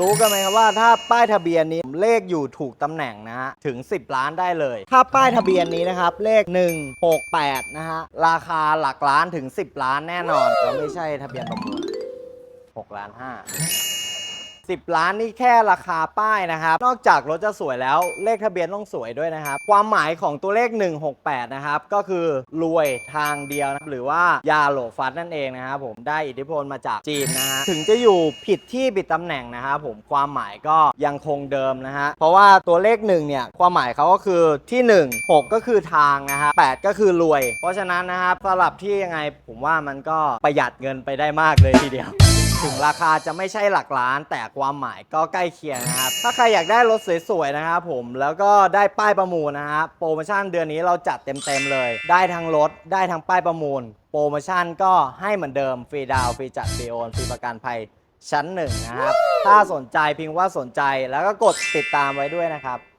รู้กันไหมครับว่าถ้าป้ายทะเบียนนี้เลขอยู่ถูกตำแหน่งนะฮะถึง 10 ล้านได้เลย ถ้าป้ายทะเบียนนี้นะครับเลข 168 นะฮะราคาหลักล้านถึง 10 ล้านแน่นอนแล้วไม่ใช่ทะเบียนประมูล6ล้าน5 10 ล้านนี่แค่ราคาป้ายนะครับ นอกจากรถจะสวยแล้วเลขทะเบียนต้องสวยด้วยนะครับ ความหมายของตัวเลข 168 นะครับ ก็คือรวยทางเดียวนะหรือว่ายาโหลฟัดนั่นเองนะครับผมได้อิทธิพลมาจากจีนนะฮะถึงจะอยู่ผิดที่ผิดตำแหน่งนะครับผมความหมายก็ยังคงเดิมนะฮะเพราะว่าตัวเลข1เนี่ยความหมายเขาก็คือที่ 1 6 ก็คือทางนะฮะ8ก็คือรวย เพราะฉะนั้นนะครับสำหรับที่ยังไงผมว่ามันก็ประหยัดเงินไปได้มากเลยทีเดียว ถึงราคาจะไม่ใช่หลักล้าน แต่ความหมายก็ใกล้เคียงนะครับ ถ้าใครอยากได้รถสวยๆนะครับผมแล้วก็ได้ป้ายประมูลนะครับโปรโมชั่นเดือนนี้เราจัดเต็มๆเลย ได้ทั้งรถได้ทั้งป้ายประมูล โปรโมชั่นก็ให้เหมือนเดิมฟรีดาวฟรีจัดฟรีโอนฟรีประกันภัยชั้นหนึ่งนะครับ ถ้าสนใจพิมพ์ว่าสนใจแล้วก็กดติดตามไว้ด้วยนะครับ